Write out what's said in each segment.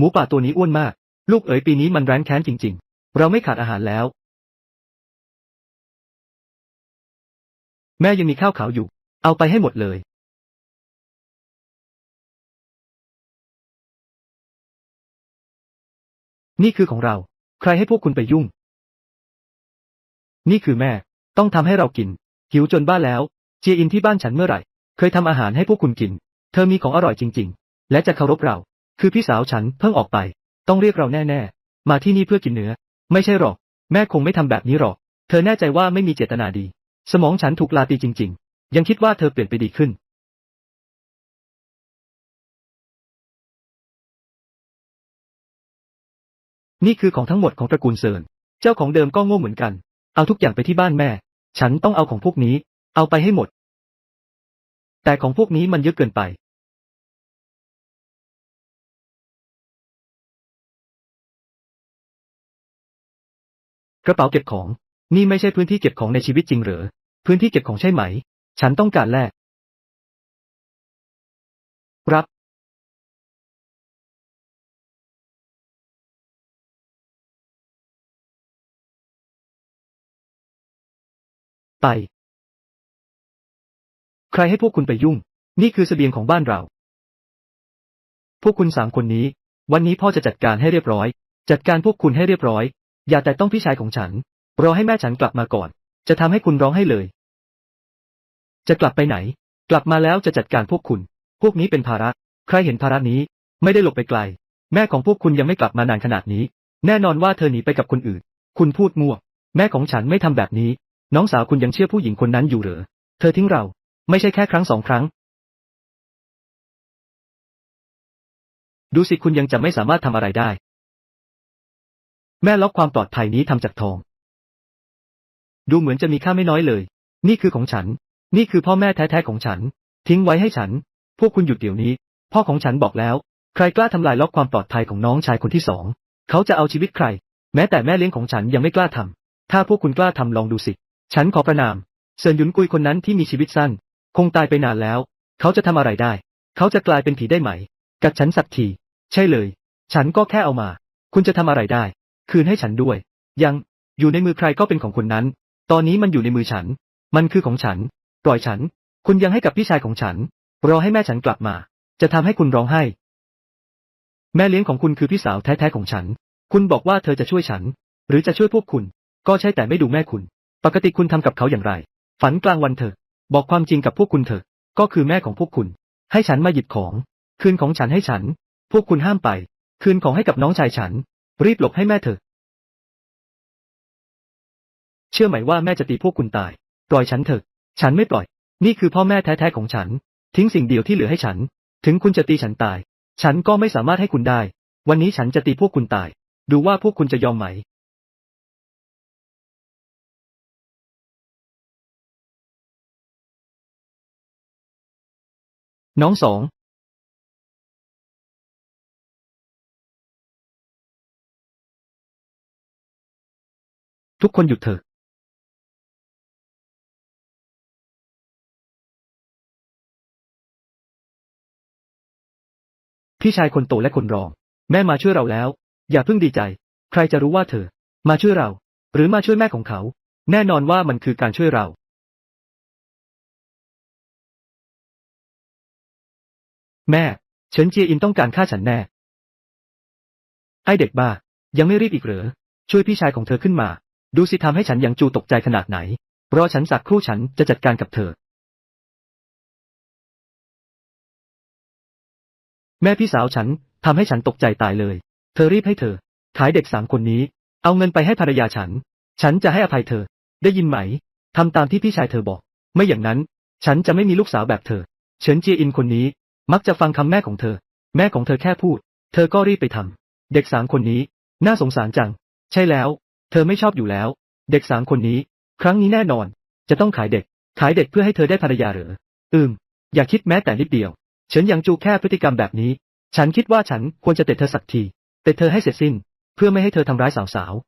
หมูป่าตัวนี้อ้วนมาก ลูกเอ๋ยปีนี้มันแร้นแค้นจริง ๆ เราไม่ขาดอาหารแล้ว แม่ยังมีข้าวขาวอยู่ เอาไปให้หมดเลย นี่คือของเรา ใครให้พวกคุณไปยุ่ง นี่คือแม่ ต้องทำให้เรากิน หิวจนบ้าแล้ว เจียอินที่บ้านฉันเมื่อไหร่ เคยทำอาหารให้พวกคุณกิน เธอมีของอร่อยจริง ๆ และจะเคารพเรา คือพี่สาวฉันเพิ่งออกไป ต้องเรียกเราแน่ๆ มาที่นี่เพื่อกินเนื้อ ไม่ใช่หรอก แม่คงไม่ทำแบบนี้หรอก เธอแน่ใจว่าไม่มีเจตนาดี สมองฉันถูกลาตีจริง ๆ ยังคิดว่าเธอเปลี่ยนไปดีขึ้น นี่คือของทั้งหมดของตระกูลเซิน เจ้าของเดิมก็โง่เหมือนกัน เอาทุกอย่างไปที่บ้านแม่ ฉันต้องเอาของพวกนี้ เอาไปให้หมด แต่ของพวกนี้มันเยอะเกินไป กระเป๋าเก็บของ นี่ไม่ใช่พื้นที่เก็บของในชีวิตจริงหรือ พื้นที่เก็บของใช่ไหม ฉันต้องการแลกรับ ไป ใครให้พวกคุณไปยุ่ง นี่คือเสบียงของบ้านเรา พวกคุณสามคนนี้ วันนี้พ่อจะจัดการให้เรียบร้อย จัดการพวกคุณให้เรียบร้อย อย่าแต่ต้องพี่ชายของฉัน รอให้แม่ฉันกลับมาก่อน จะทำให้คุณร้องให้เลย จะกลับไปไหน กลับมาแล้วจะจัดการพวกคุณ พวกนี้เป็นภาระ ใครเห็นภาระนี้ ไม่ได้หลบไปไกล แม่ของพวกคุณยังไม่กลับมานานขนาดนี้ แน่นอนว่าเธอหนีไปกับคนอื่น คุณพูดมั่ว แม่ของฉันไม่ทำแบบนี้ น้องสาวคุณยังเชื่อผู้หญิงคนนั้นอยู่เหรอ เธอทิ้งเรา ไม่ใช่แค่ครั้งสองครั้ง ดูสิคุณยังจะไม่สามารถทำอะไรได้ แม่ล็อกความปลอดภัยนี้ทำจากทอง ดูเหมือนจะมีค่าไม่น้อยเลย นี่คือของฉัน นี่คือพ่อแม่แท้ๆของฉัน ทิ้งไว้ให้ฉัน พวกคุณหยุดเดี๋ยวนี้ พ่อของฉันบอกแล้ว ใครกล้าทำลายล็อกความปลอดภัยของน้องชายคนที่สอง เขาจะเอาชีวิตใคร แม้แต่แม่เลี้ยงของฉันยังไม่กล้าทำถ้าพวกคุณกล้าทำลองดูสิ ฉันขอประนามเซินหยุนกุยคนนั้นที่มีชีวิตสั้น คงตายไปนานแล้ว เขาจะทำอะไรได้ เขาจะกลายเป็นผีได้ไหม กัดฉันสักที ใช่เลย ฉันก็แค่เอามา คุณจะทำอะไรได้ คืนให้ฉันด้วย ยัง อยู่ในมือใครก็เป็นของคนนั้น ตอนนี้มันอยู่ในมือฉัน มันคือของฉัน ปล่อยฉัน คุณยังให้กับพี่ชายของฉัน รอให้แม่ฉันกลับมา จะทำให้คุณร้องไห้ แม่เลี้ยงของคุณคือพี่สาวแท้ๆของฉัน คุณบอกว่าเธอจะช่วยฉัน หรือจะช่วยพวกคุณ ก็ใช่แต่ไม่ดูแม่คุณ ปกติคุณทำกับเขาอย่างไร ฝันกลางวันเถอะ บอกความจริงกับพวกคุณเถอะ ก็คือแม่ของพวกคุณ ให้ฉันมาหยิบของ คืนของฉันให้ฉัน พวกคุณห้ามไป คืนของให้กับน้องชายฉัน รีบหลบให้แม่เถอะ เชื่อไหมว่าแม่จะตีพวกคุณตาย ปล่อยฉันเถอะ ฉันไม่ปล่อย นี่คือพ่อแม่แท้ๆของฉัน ทิ้งสิ่งเดียวที่เหลือให้ฉัน ถึงคุณจะตีฉันตาย ฉันก็ไม่สามารถให้คุณได้ วันนี้ฉันจะตีพวกคุณตาย ดูว่าพวกคุณจะยอมไหม น้องสอง ทุกคนหยุดเถอะพี่ชายคนโตและคนรอง แม่มาช่วยเราแล้ว อย่าเพิ่งดีใจ ใครจะรู้ว่าเธอ มาช่วยเรา หรือมาช่วยแม่ของเขา แน่นอนว่ามันคือการช่วยเรา แม่เฉินเจียอินต้องการฆ่าฉันแน่ ไอเด็กบ้า ยังไม่รีบอีกเหรอช่วยพี่ชายของเธอขึ้นมา ดูสิทำให้ฉันยังจูตกใจขนาดไหน รอฉันสักครู่ฉันจะจัดการกับเธอ แม่พี่สาวฉันทำให้ฉันตกใจตายเลย เธอรีบให้เธอ ขายเด็กสามคนนี้ เอาเงินไปให้ภรรยาฉัน ฉันจะให้อภัยเธอ ได้ยินไหมทำตามที่พี่ชายเธอบอก ไม่อย่างนั้น ฉันจะไม่มีลูกสาวแบบเธอ เฉินเจียอินคนนี้ มักจะฟังคำแม่ของเธอ แม่ของเธอแค่พูด เธอก็รีบไปทำเด็กสามคนนี้ น่าสงสารจัง ใช่แล้ว เธอไม่ชอบอยู่แล้ว เด็กสามคนนี้ ครั้งนี้แน่นอน จะต้องขายเด็ก ขายเด็กเพื่อให้เธอได้ภรรยาเหรออืม อย่าคิดแม้แต่นิดเดียวฉันยังจูแค่พฤติกรรมแบบนี้ ฉันคิดว่าฉันควรจะเตะเธอสักทีเตะเธอให้เสร็จสิ้น เพื่อไม่ให้เธอทำร้ายสาวๆ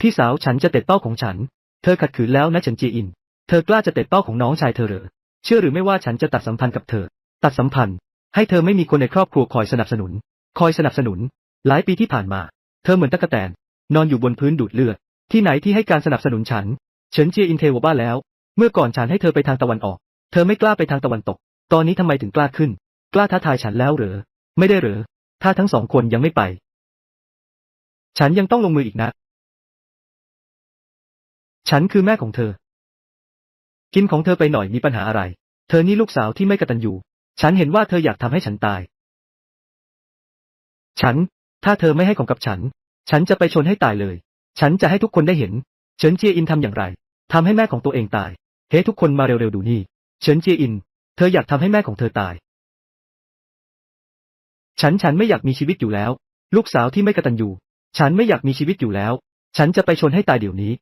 พี่สาวฉันจะเตะเป้าของฉัน เธอขัดขืนแล้วนะเฉินเจียอิน เธอกล้าจะเตะเป้าของน้องชายเธอเหรอเชื่อหรือไม่ว่าฉันจะตัดสัมพันธ์กับเธอ ตัดสัมพันธ์ ให้เธอไม่มีคนในครอบครัวคอยสนับสนุน คอยสนับสนุน หลายปีที่ผ่านมา เธอเหมือนตะกแตน นอนอยู่บนพื้นดูดเลือด ที่ไหนที่ให้การสนับสนุนฉัน เฉินเจียอินเทวบ้าแล้ว เมื่อก่อนฉันให้เธอไปทางตะวันออก เธอไม่กล้าไปทางตะวันตก ตอนนี้ทำไมถึงกล้าขึ้น กล้าท้าทายฉันแล้วเหรอ ไม่ได้เหรอ ถ้าทั้งสองคนยังไม่ไป ฉันยังต้องลงมืออีกนะ ฉันคือแม่ของเธอ กินของเธอไปหน่อยมีปัญหาอะไร เธอนี่ลูกสาวที่ไม่กตัญญู ฉันเห็นว่าเธออยากทำให้ฉันตาย ฉัน ถ้าเธอไม่ให้ของกับฉัน ฉันจะไปชนให้ตายเลย ฉันจะให้ทุกคนได้เห็น เฉินเจียอินทำอย่างไรทำให้แม่ของตัวเองตาย เฮ้ทุกคนมาเร็วๆดูนี่ เฉินเจียอิน เธออยากทำให้แม่ของเธอตาย ฉันฉันไม่อยากมีชีวิตอยู่แล้ว ลูกสาวที่ไม่กตัญญูฉันไม่อยากมีชีวิตอยู่แล้ว ฉันจะไปชนให้ตายเดี๋ยวนี้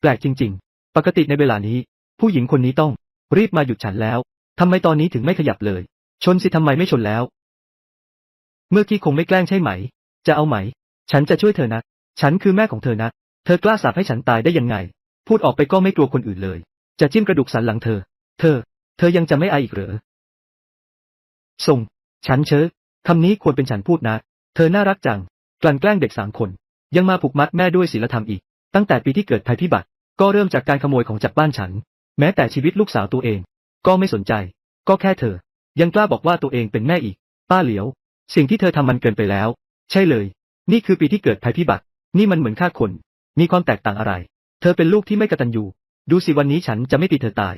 แปลกจริง ๆ ปกติในเวลานี้ ผู้หญิงคนนี้ต้อง รีบมาหยุดฉันแล้ว ทำไมตอนนี้ถึงไม่ขยับเลย ชนสิทำไมไม่ชนแล้ว เมื่อกี้คงไม่แกล้งใช่ไหม จะเอาไหม ฉันจะช่วยเธอนะ ฉันคือแม่ของเธอนะ เธอกล้าสาปให้ฉันตายได้ยังไง พูดออกไปก็ไม่กลัวคนอื่นเลย จะจิ้มกระดูกสันหลังเธอ เธอ เธอยังจะไม่อายอีกเหรอส่ง ฉันเชอคำนี้ควรเป็นฉันพูดนะ เธอน่ารักจัง กลั่นแกล้งเด็กสามคน ยังมาผูกมัดแม่ด้วยศีลธรรมอีก ตั้งแต่ปีที่เกิดภัยพิบัติ ก็เริ่มจากการขโมยของจากบ้านฉัน แม้แต่ชีวิตลูกสาวตัวเอง ก็ไม่สนใจ ก็แค่เธอ ยังกล้าบอกว่าตัวเองเป็นแม่อีก ป้าเหลียว สิ่งที่เธอทำมันเกินไปแล้ว ใช่เลย นี่คือปีที่เกิดภัยพิบัติ นี่มันเหมือนฆ่าคน มีความแตกต่างอะไร เธอเป็นลูกที่ไม่กตัญญู ดูสิวันนี้ฉันจะไม่ตีเธอตาย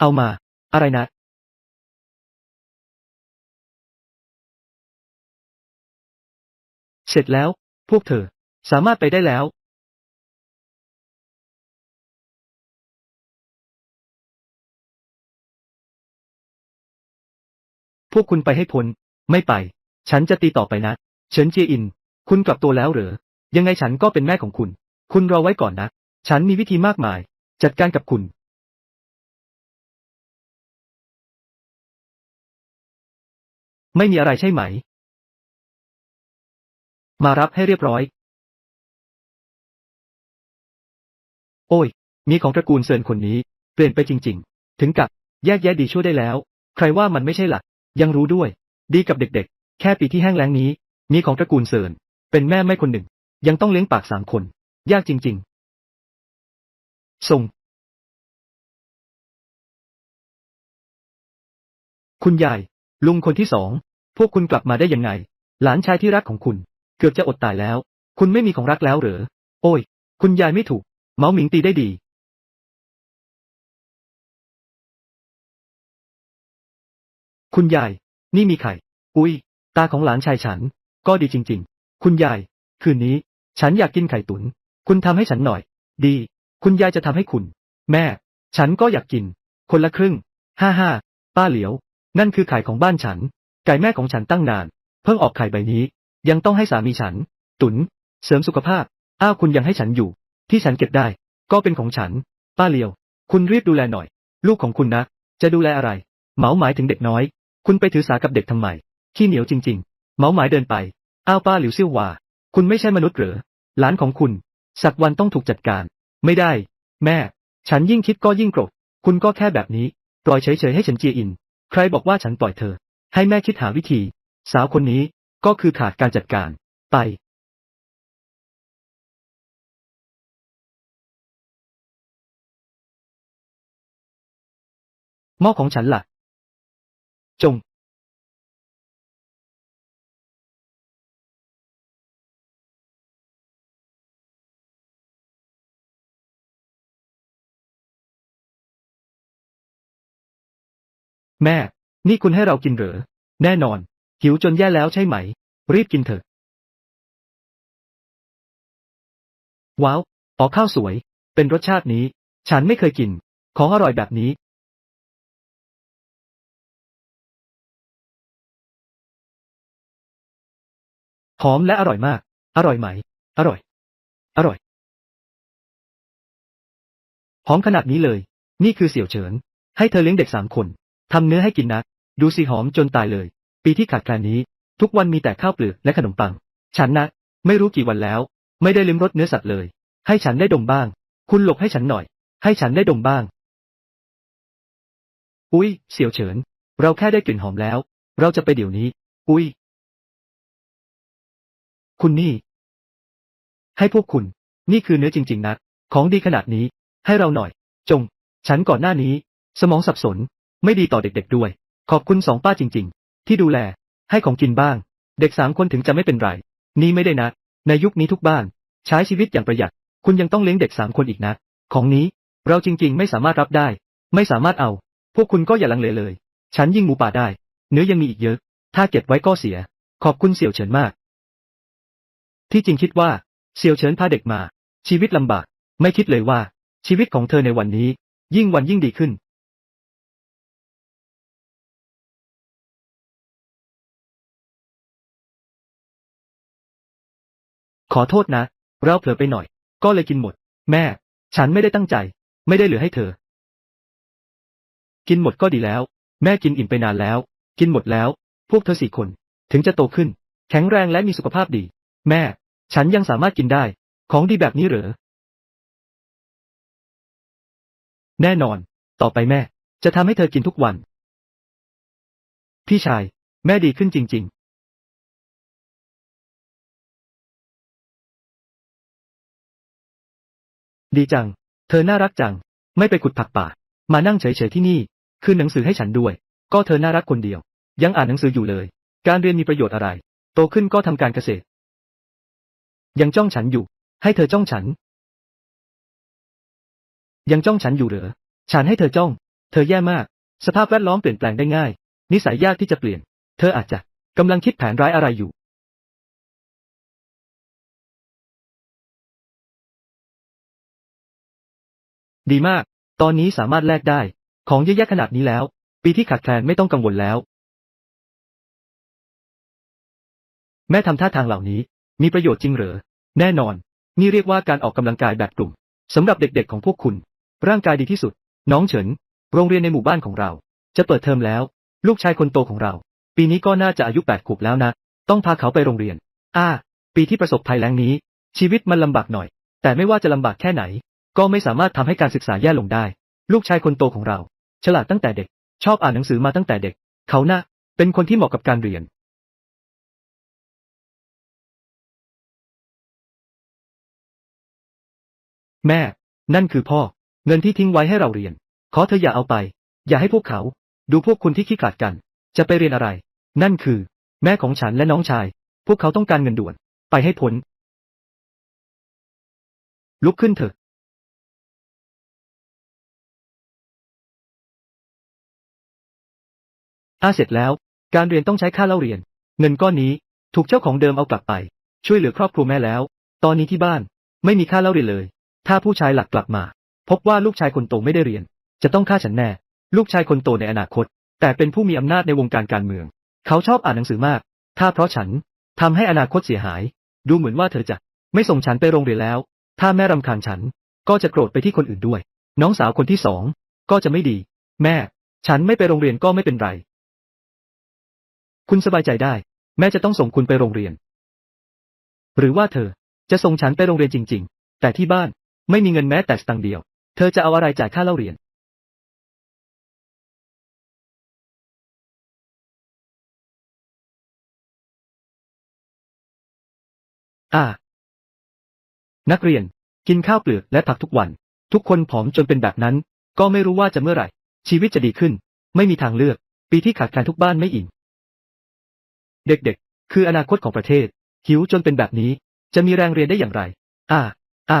เอามา อะไรนะ เสร็จแล้ว พวกเธอ สามารถไปได้แล้ว พวกคุณไปให้พ้น ไม่ไป ฉันจะตีต่อไปนะ เฉินเจียอิน คุณกลับตัวแล้วเหรอ ยังไงฉันก็เป็นแม่ของคุณ คุณรอไว้ก่อนนะ ฉันมีวิธีมากมาย จัดการกับคุณไม่มีอะไรใช่ไหม มารับให้เรียบร้อย โอ้ย มีของตระกูลเซินคนนี้ เปลี่ยนไปจริง ๆ ถึงกับแยกแยะดีช่วยได้แล้ว ใครว่ามันไม่ใช่หลัก ยังรู้ด้วย ดีกับเด็กๆ แค่ปีที่แห้งแล้งนี้ มีของตระกูลเซินเป็นแม่ไม่คนหนึ่ง ยังต้องเลี้ยงปากสามคน ยากจริง ๆ ส่ง คุณยาย ลุงคนที่สอง พวกคุณกลับมาได้ยังไง หลานชายที่รักของคุณ เกือบจะอดตายแล้ว คุณไม่มีของรักแล้วเหรอ โอ้ย คุณยายไม่ถูก เมาหมิงตีได้ดีคุณยาย นี่มีไข่ อุ้ย ตาของหลานชายฉัน ก็ดีจริง ๆ คุณยาย คืนนี้ ฉันอยากกินไข่ตุนคุณทำให้ฉันหน่อย ดี คุณยายจะทำให้คุณ แม่ ฉันก็อยากกิน คนละครึ่ง ห้าห้า ป้าเหลียว นั่นคือไข่ของบ้านฉัน ไก่แม่ของฉันตั้งนาน เพิ่งออกไข่ใบนี้ ยังต้องให้สามีฉัน ตุน เสริมสุขภาพ อ้าวคุณยังให้ฉันอยู่ ที่ฉันเก็บได้ ก็เป็นของฉัน ป้าเลียว คุณรีบดูแลหน่อย ลูกของคุณนะ จะดูแลอะไร เหมาหมายถึงเด็กน้อย คุณไปถือสากับเด็กทำไม ขี้เหนียวจริง ๆ เหมาหมายเดินไป อ้าวป้าหลิวเซี่ยวหว่า คุณไม่ใช่มนุษย์เหรอ หลานของคุณ สักวันต้องถูกจัดการ ไม่ได้ แม่ ฉันยิ่งคิดก็ยิ่งโกรธ คุณก็แค่แบบนี้ ปล่อยเฉยๆให้ฉันเจียอิน ใครบอกว่าฉันปล่อยเธอ ให้แม่คิดหาวิธี สาวคนนี้ ก็คือขาดการจัดการ ไปหม้อของฉันล่ะ จง แม่ นี่คุณให้เรากินเหรอ แน่นอน หิวจนแย่แล้วใช่ไหม รีบกินเถอะ ว้าวอ๋อข้าวสวย เป็นรสชาตินี้ ฉันไม่เคยกิน ของอร่อยแบบนี้ หอมและอร่อยมาก อร่อยไหม อร่อย อร่อย หอมขนาดนี้เลย นี่คือเสี่ยวเฉิน ให้เธอเลี้ยงเด็กสามคน ทำเนื้อให้กินนะ ดูสิหอมจนตายเลย ปีที่ขาดแคลนนี้ ทุกวันมีแต่ข้าวเปลือกและขนมปัง ฉันนะ ไม่รู้กี่วันแล้ว ไม่ได้ลิ้มรสเนื้อสัตว์เลย ให้ฉันได้ดมบ้าง คุณหลบให้ฉันหน่อย ให้ฉันได้ดมบ้าง อุ้ยเสี่ยวเฉิน เราแค่ได้กลิ่นหอมแล้ว เราจะไปเดี๋ยวนี้ อุ้ยคุณนี่ ให้พวกคุณ นี่คือเนื้อจริง ๆนะของดีขนาดนี้ ให้เราหน่อย จง ฉันก่อนหน้านี้ สมองสับสน ไม่ดีต่อเด็ก ๆ ด้วย ขอบคุณสองป้าจริง ๆ ที่ดูแล ให้ของกินบ้าง เด็กสามคนถึงจะไม่เป็นไรนี่ไม่ได้นะ ในยุคนี้ทุกบ้าน ใช้ชีวิตอย่างประหยัด คุณยังต้องเลี้ยงเด็กสามคนอีกนะ ของนี้เราจริงๆ ไม่สามารถรับได้ ไม่สามารถเอา พวกคุณก็อย่าลังเลเลย ฉันยิ่งหมูป่าได้ เนื้อยังมีอีกเยอะ ถ้าเก็บไว้ก็เสีย ขอบคุณเสี่ยวเฉินมาก ที่จริงคิดว่าเสี่ยวเฉินพาเด็กมา ชีวิตลำบาก ไม่คิดเลยว่า ชีวิตของเธอในวันนี้ ยิ่งวันยิ่งดีขึ้น ขอโทษนะ เราเผลอไปหน่อย ก็เลยกินหมด แม่ ฉันไม่ได้ตั้งใจ ไม่ได้เหลือให้เธอ กินหมดก็ดีแล้ว แม่กินอิ่มไปนานแล้ว กินหมดแล้ว พวกเธอสี่คน ถึงจะโตขึ้น แข็งแรงและมีสุขภาพดี แม่ ฉันยังสามารถกินได้ ของดีแบบนี้เหรอ แน่นอน ต่อไปแม่ จะทำให้เธอกินทุกวัน พี่ชาย แม่ดีขึ้นจริง ๆ ดีจัง เธอน่ารักจัง ไม่ไปขุดผักป่า มานั่งเฉยๆที่นี่ คืนหนังสือให้ฉันด้วย ก็เธอน่ารักคนเดียว ยังอ่านหนังสืออยู่เลย การเรียนมีประโยชน์อะไร โตขึ้นก็ทำการเกษตร ยังจ้องฉันอยู่ ให้เธอจ้องฉัน ยังจ้องฉันอยู่เหรอ ฉันให้เธอจ้อง เธอแย่มาก สภาพแวดล้อมเปลี่ยนแปลงได้ง่าย นิสัยยากที่จะเปลี่ยน เธออาจจะกำลังคิดแผนร้ายอะไรอยู่ ดีมาก ตอนนี้สามารถแลกได้ ของเยอะแยะขนาดนี้แล้ว ปีที่ขาดแคลนไม่ต้องกังวลแล้ว แม่ทำท่าทางเหล่านี้ มีประโยชน์จริงเหรอ แน่นอน นี่เรียกว่าการออกกำลังกายแบบกลุ่มสำหรับเด็กๆของพวกคุณ ร่างกายดีที่สุด น้องเฉิน โรงเรียนในหมู่บ้านของเรา จะเปิดเทอมแล้ว ลูกชายคนโตของเรา ปีนี้ก็น่าจะอายุแปดขวบแล้วนะ ต้องพาเขาไปโรงเรียนอ่าปีที่ประสบภัยแล้งนี้ ชีวิตมันลำบากหน่อย แต่ไม่ว่าจะลำบากแค่ไหน ก็ไม่สามารถทำให้การศึกษาแย่ลงได้ ลูกชายคนโตของเรา ฉลาดตั้งแต่เด็ก ชอบอ่านหนังสือมาตั้งแต่เด็ก เขาน่ะเป็นคนที่เหมาะกับการเรียน แม่ นั่นคือพ่อ เงินที่ทิ้งไว้ให้เราเรียน ขอเธออย่าเอาไป อย่าให้พวกเขา ดูพวกคุณที่ขี้ขลาดกัน จะไปเรียนอะไร นั่นคือ แม่ของฉันและน้องชาย พวกเขาต้องการเงินด่วน ไปให้พ้นลุกขึ้นเถอะ อาเสร็จแล้ว การเรียนต้องใช้ค่าเล่าเรียน เงินก้อนนี้ ถูกเจ้าของเดิมเอากลับไป ช่วยเหลือครอบครัวแม่แล้ว ตอนนี้ที่บ้าน ไม่มีค่าเล่าเรียนเลย ถ้าผู้ชายหลักกลับมา พบว่าลูกชายคนโตไม่ได้เรียน จะต้องฆ่าฉันแน่ ลูกชายคนโตในอนาคต แต่เป็นผู้มีอำนาจในวงการการเมือง เขาชอบอ่านหนังสือมาก ถ้าเพราะฉันทำให้อนาคตเสียหาย ดูเหมือนว่าเธอจะไม่ส่งฉันไปโรงเรียนแล้ว ถ้าแม่รำคาญฉัน ก็จะโกรธไปที่คนอื่นด้วย น้องสาวคนที่สองก็จะไม่ดี แม่ ฉันไม่ไปโรงเรียนก็ไม่เป็นไร คุณสบายใจได้ แม่จะต้องส่งคุณไปโรงเรียน หรือว่าเธอ จะส่งฉันไปโรงเรียนจริง ๆ แต่ที่บ้านไม่มีเงินแม้แต่สตังค์เดียว เธอจะเอาอะไรจ่ายค่าเล่าเรียน อ่า นักเรียน กินข้าวเปลือกและผักทุกวัน ทุกคนผอมจนเป็นแบบนั้น ก็ไม่รู้ว่าจะเมื่อไหร่ ชีวิตจะดีขึ้น ไม่มีทางเลือก ปีที่ขาดแคลนทุกบ้านไม่อิ่ม เด็กๆ คืออนาคตของประเทศ หิวจนเป็นแบบนี้ จะมีแรงเรียนได้อย่างไร อ่า อ่า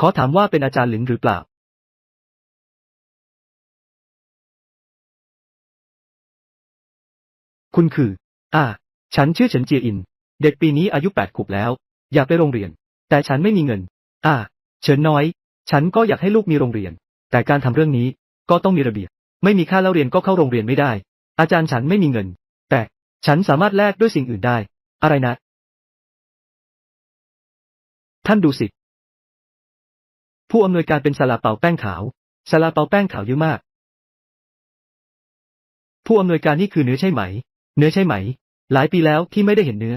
ขอถามว่าเป็นอาจารย์หลินหรือเปล่า คุณคือ อ่า ฉันชื่อเฉินเจียอิน เด็กปีนี้อายุแปดขวบแล้ว อยากไปโรงเรียน แต่ฉันไม่มีเงิน อ่า เฉินน้อย ฉันก็อยากให้ลูกมีโรงเรียน แต่การทำเรื่องนี้ ก็ต้องมีระเบียบ ไม่มีค่าเล่าเรียนก็เข้าโรงเรียนไม่ได้ อาจารย์ฉันไม่มีเงิน แต่ฉันสามารถแลกด้วยสิ่งอื่นได้ อะไรนะ ท่านดูสิ ผู้อำนวยการเป็นซาลาเปาแป้งขาวซาลาเปาแป้งขาวเยอะมาก ผู้อำนวยการนี่คือเนื้อใช่ไหม เนื้อใช่ไหม หลายปีแล้วที่ไม่ได้เห็นเนื้อ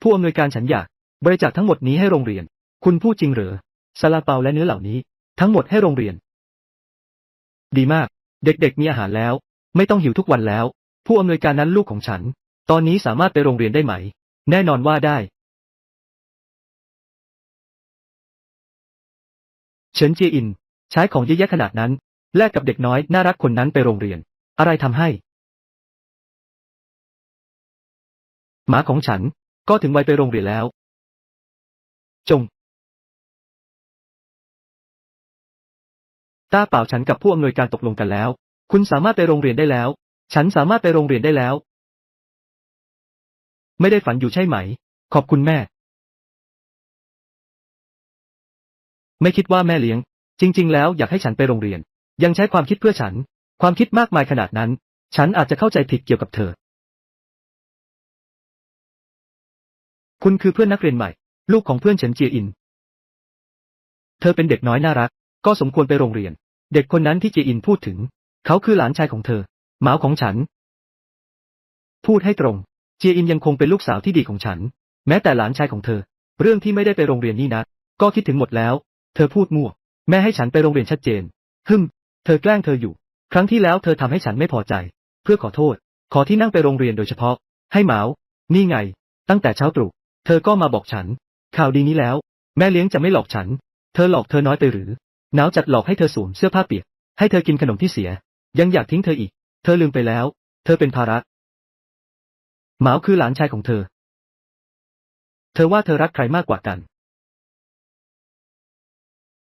ผู้อำนวยการฉันอยาก บริจาคทั้งหมดนี้ให้โรงเรียน คุณพูดจริงเหรอซาลาเปาและเนื้อเหล่านี้ ทั้งหมดให้โรงเรียน ดีมาก เด็กๆมีอาหารแล้ว ไม่ต้องหิวทุกวันแล้ว ผู้อำนวยการนั้นลูกของฉัน ตอนนี้สามารถไปโรงเรียนได้ไหม แน่นอนว่าได้ เฉินเจียอิน ใช้ของเยอะแยะขนาดนั้น แลกกับเด็กน้อยน่ารักคนนั้นไปโรงเรียน อะไรทำให้ หมาของฉันก็ถึงวัยไปโรงเรียนแล้ว จง ตาเปล่าฉันกับผู้อำนวยการตกลงกันแล้ว คุณสามารถไปโรงเรียนได้แล้ว ฉันสามารถไปโรงเรียนได้แล้ว ไม่ได้ฝันอยู่ใช่ไหม ขอบคุณแม่ ไม่คิดว่าแม่เลี้ยง จริง ๆ แล้วอยากให้ฉันไปโรงเรียน ยังใช้ความคิดเพื่อฉัน ความคิดมากมายขนาดนั้น ฉันอาจจะเข้าใจผิดเกี่ยวกับเธอ คุณคือเพื่อนนักเรียนใหม่ ลูกของเพื่อนเฉินเจียอิน เธอเป็นเด็กน้อยน่ารัก ก็สมควรไปโรงเรียน เด็กคนนั้นที่เจียอินพูดถึง เขาคือหลานชายของเธอ หมาของฉัน พูดให้ตรง เจียอินยังคงเป็นลูกสาวที่ดีของฉัน แม้แต่หลานชายของเธอ เรื่องที่ไม่ได้ไปโรงเรียนนี่นะ ก็คิดถึงหมดแล้ว เธอพูดมั่ว แม่ให้ฉันไปโรงเรียนชัดเจน ฮึม เธอแกล้งเธออยู่ ครั้งที่แล้วเธอทำให้ฉันไม่พอใจ เพื่อขอโทษ ขอที่นั่งไปโรงเรียนโดยเฉพาะ ให้เหมานี่ไง ตั้งแต่เช้าตรู่ เธอก็มาบอกฉัน ข่าวดีนี้แล้ว แม่เลี้ยงจะไม่หลอกฉัน เธอหลอกเธอน้อยไปหรือ หนาวจัดหลอกให้เธอสวมเสื้อผ้าเปียก ให้เธอกินขนมที่เสีย ยังอยากทิ้งเธออีก เธอลืมไปแล้ว เธอเป็นภาระหมาคือหลานชายของเธอ เธอว่าเธอรักใครมากกว่ากัน